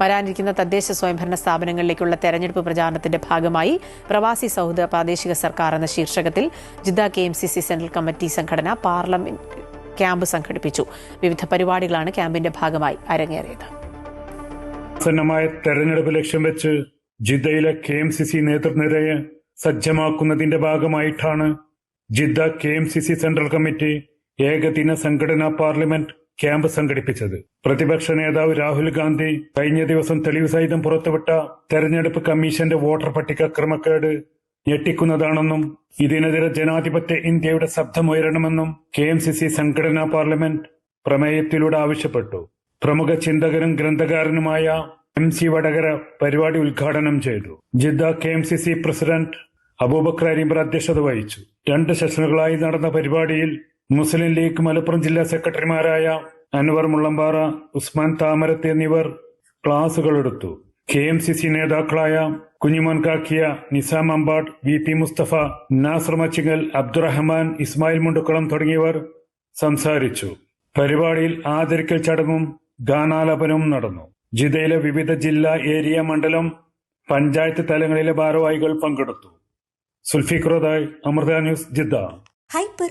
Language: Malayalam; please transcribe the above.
വരാനിരിക്കുന്ന തദ്ദേശ സ്വയംഭരണ സ്ഥാപനങ്ങളിലേക്കുള്ള തെരഞ്ഞെടുപ്പ് പ്രചാരണത്തിന്റെ ഭാഗമായി പ്രവാസി സൗഹൃദ പ്രാദേശിക സർക്കാർ എന്ന ശീർഷകത്തിൽ Jeddah K M C C central committee സംഘടന പാർലമെന്റ് ക്യാമ്പ് സംഘടിപ്പിച്ചു. വിവിധ പരിപാടികളാണ് ക്യാമ്പിന്റെ ഭാഗമായി അരങ്ങേറിയത്. തെരഞ്ഞെടുപ്പ് ലക്ഷ്യം വെച്ച് ജിദ്ദയിലെ കെ എം സി സി നേതൃനിരയെ സജ്ജമാക്കുന്നതിന്റെ ഭാഗമായിട്ടാണ് Jeddah K M C C central committee ഏകദിന സംഘടനാ പാർലമെന്റ് ക്യാമ്പ് സംഘടിപ്പിച്ചത്. പ്രതിപക്ഷ നേതാവ് രാഹുൽ ഗാന്ധി കഴിഞ്ഞ ദിവസം തെളിവ് സഹിതം പുറത്തുവിട്ട തെരഞ്ഞെടുപ്പ് കമ്മീഷന്റെ വോട്ടർ പട്ടിക ക്രമക്കേട് ഞെട്ടിക്കുന്നതാണെന്നും ഇതിനെതിരെ ജനാധിപത്യ ഇന്ത്യയുടെ ശബ്ദമുയരണമെന്നും കെ എം സി സി സംഘടനാ പാർലമെന്റ് പ്രമേയത്തിലൂടെ ആവശ്യപ്പെട്ടു. പ്രമുഖ ചിന്തകനും ഗ്രന്ഥകാരനുമായ എം സി വടകര പരിപാടി ഉദ്ഘാടനം ചെയ്തു. Jeddah K M C C president Abubakar Arimbar അധ്യക്ഷത വഹിച്ചു. രണ്ട് സെഷനുകളായി നടന്ന പരിപാടിയിൽ മുസ്ലിം ലീഗ് മലപ്പുറം ജില്ലാ സെക്രട്ടറിമാരായ അൻവർ മുള്ളമ്പാറ ഉസ്മാൻ താമരത്ത് എന്നിവർ ക്ലാസുകൾ എടുത്തു. കെ എം സി സി നേതാക്കളായ കുഞ്ഞിമോൻ കാക്കിയ നിസാം അമ്പാട് വി പി മുസ്തഫ നാസർ മച്ചിങ്ങൽ അബ്ദുറഹ്മാൻ ഇസ്മായിൽ മുണ്ടുക്കളം തുടങ്ങിയവർ സംസാരിച്ചു. പരിപാടിയിൽ ആദരിക്കൽ ചടങ്ങും ഗാനാലാപനവും നടന്നു. ജിദ്ദയിലെ വിവിധ ജില്ലാ ഏരിയ മണ്ഡലം പഞ്ചായത്ത് തലങ്ങളിലെ ഭാരവാഹികൾ പങ്കെടുത്തു. സുൽഫിഖ്രോദായ് Amrita news Jeddah. Hyper